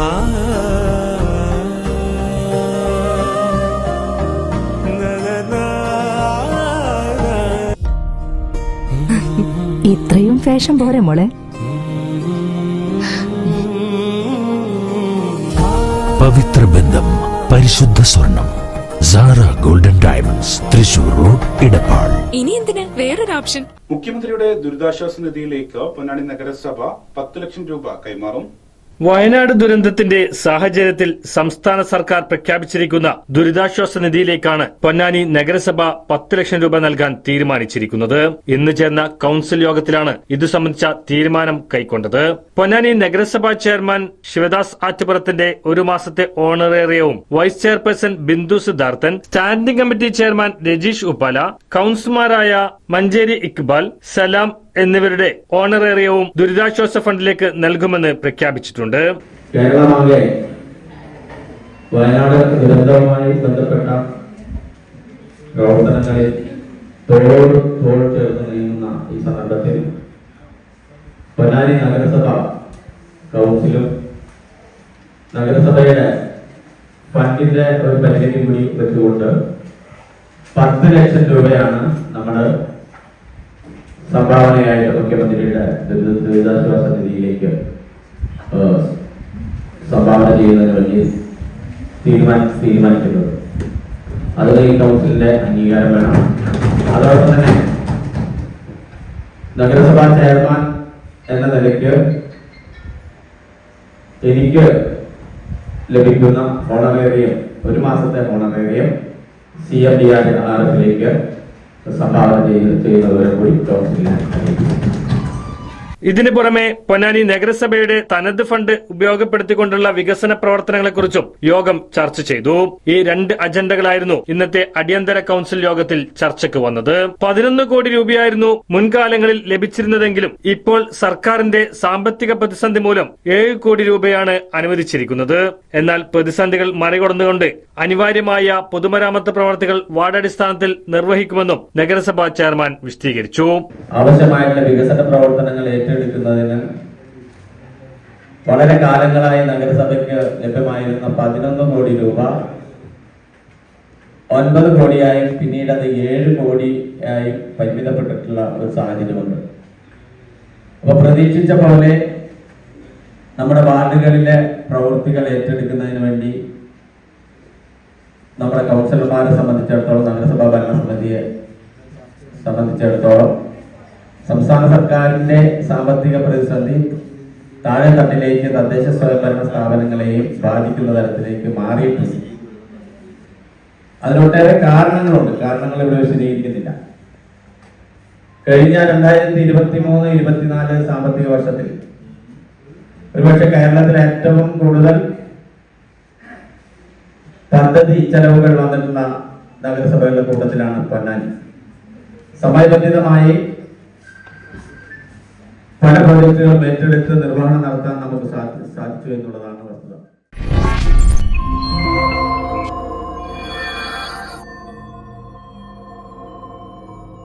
ഇത്രയും ഫാഷൻ പോരെ മോളെ. പവിത്ര ബന്ധം പരിശുദ്ധ സ്വർണം Sara golden diamonds Thrissur road Edappal ഇനി എന്തിനാ? വേറൊരു ഓപ്ഷൻ. മുഖ്യമന്ത്രിയുടെ ദുരിതാശ്വാസ നിധിയിലേക്ക് പൊന്നാനി നഗരസഭ പത്ത് ലക്ഷം രൂപ കൈമാറും. വയനാട് ദുരന്തത്തിന്റെ സാഹചര്യത്തിൽ സംസ്ഥാന സർക്കാർ പ്രഖ്യാപിച്ചിരിക്കുന്ന ദുരിതാശ്വാസ നിധിയിലേക്കാണ് പൊന്നാനി നഗരസഭ പത്ത് ലക്ഷം രൂപ നൽകാൻ തീരുമാനിച്ചിരിക്കുന്നത്. ഇന്ന് ചേർന്ന കൌൺസിൽ യോഗത്തിലാണ് ഇതു സംബന്ധിച്ച തീരുമാനം കൈക്കൊണ്ടത്. പൊന്നാനി നഗരസഭാ ചെയർമാൻ ശിവദാസ് ആറ്റുപുറത്തിന്റെ ഒരു മാസത്തെ ഓണറേറിയവും vice chairperson Bindu Sidharthan standing committee chairman Rajeesh Uppala കൌൺസിലർമാരായ Manjeri Iqbal Salam എന്നിവരുടെ ഓണറേറിയവും ദുരിതാശ്വാസ ഫണ്ടിലേക്ക് നൽകുമെന്ന് പ്രഖ്യാപിച്ചിട്ടുണ്ട്. കേരളമാകെ വയനാട് ദുരന്തവുമായി ബന്ധപ്പെട്ട പ്രവർത്തനങ്ങളിൽ തോട് തോൾ ചേർന്ന് നീങ്ങുന്ന ഈ സന്ദർഭത്തിൽ പൊന്നാനി നഗരസഭ കൗൺസിലും നഗരസഭയുടെ ഫണ്ടിന്റെ ഒരു പരിധി കൂടി വെച്ചുകൊണ്ട് പത്ത് ലക്ഷം രൂപയാണ് നമ്മൾ സംഭാവനയായിട്ട് മുഖ്യമന്ത്രിയുടെ ദുരിത ദുരിതാശ്വാസ നിധിയിലേക്ക് സംഭാവന ചെയ്യുന്നതിന് വേണ്ടി തീരുമാനി തീരുമാനിക്കുന്നത്. അതിന് ഈ കൗൺസിലിന്റെ അംഗീകാരം വേണം. അതോടൊപ്പം തന്നെ നഗരസഭാ ചെയർമാൻ എന്ന നിലയ്ക്ക് എനിക്ക് ലഭിക്കുന്ന ഓണറേറിയം ഒരു മാസത്തെ honorarium C M D R R എഫിലേക്ക് സംഭാവന ചെയ്ത് ചെയ്യുന്നവരെ കൂടി കൗൺസിലിനെ അറിയിക്കും ഇതിനു പുറമെ പൊന്നാനി നഗരസഭയുടെ തനത് ഫണ്ട് ഉപയോഗപ്പെടുത്തിക്കൊണ്ടുള്ള വികസന പ്രവർത്തനങ്ങളെക്കുറിച്ചും യോഗം ചർച്ച ചെയ്തു. ഈ രണ്ട് അജണ്ടകളായിരുന്നു ഇന്നത്തെ അടിയന്തര കൌൺസിൽ യോഗത്തിൽ ചർച്ചയ്ക്ക് വന്നത്. പതിനൊന്ന് കോടി രൂപയായിരുന്നു മുൻകാലങ്ങളിൽ ലഭിച്ചിരുന്നതെങ്കിലും ഇപ്പോൾ സർക്കാരിന്റെ സാമ്പത്തിക പ്രതിസന്ധി മൂലം ഏഴ് കോടി രൂപയാണ് അനുവദിച്ചിരിക്കുന്നത്. എന്നാൽ പ്രതിസന്ധികൾ മറികടന്നുകൊണ്ട് അനിവാര്യമായ പൊതുമരാമത്ത് പ്രവർത്തികൾ വാർഡടിസ്ഥാനത്തിൽ നിർവഹിക്കുമെന്നും നഗരസഭാ ചെയർമാൻ വിശദീകരിച്ചു. ആവശ്യമായിട്ടുള്ള വികസന പ്രവർത്തനങ്ങൾ ഏറ്റെടുക്കുന്നതിന് വളരെ കാലങ്ങളായി നഗരസഭയ്ക്ക് ലഭ്യമായിരുന്ന പതിനൊന്ന് കോടി രൂപ ഒൻപത് കോടിയായും പിന്നീട് അത് ഏഴ് കോടിയായി പരിമിതപ്പെട്ടിട്ടുള്ള ഒരു സാഹചര്യമുണ്ട്. അപ്പൊ പ്രതീക്ഷിച്ച പോലെ നമ്മുടെ വാർഡുകളിലെ പ്രവൃത്തികൾ ഏറ്റെടുക്കുന്നതിന് വേണ്ടി നമ്മുടെ കൗൺസിലർമാരെ സംബന്ധിച്ചിടത്തോളം നഗരസഭാ ഭരണസമിതിയെ സംബന്ധിച്ചിടത്തോളം സംസ്ഥാന സർക്കാരിന്റെ സാമ്പത്തിക പ്രതിസന്ധി താഴെ തട്ടിലേക്ക് തദ്ദേശ സ്വയംഭരണ സ്ഥാപനങ്ങളെയും ബാധിക്കുന്ന തരത്തിലേക്ക് മാറിയിട്ടുണ്ട് അതിനൊട്ടേറെ കാരണങ്ങളുണ്ട്. കാരണങ്ങൾ ഇവിടെ വിശദീകരിക്കുന്നില്ല. കഴിഞ്ഞ രണ്ടായിരത്തി ഇരുപത്തി മൂന്ന് ഇരുപത്തിനാല് സാമ്പത്തിക വർഷത്തിൽ ഒരുപക്ഷെ കേരളത്തിൽ ഏറ്റവും കൂടുതൽ പദ്ധതി ചെലവുകൾ വന്നിട്ടുള്ള നഗരസഭകളുടെ കൂട്ടത്തിലാണ് പൊന്നാനി. സമയബന്ധിതമായി പല പ്രോജക്റ്റുകളും ഏറ്റെടുത്ത് നിർവഹണം നടത്താൻ നമുക്ക് സാധിച്ചു എന്നുള്ളതാണ്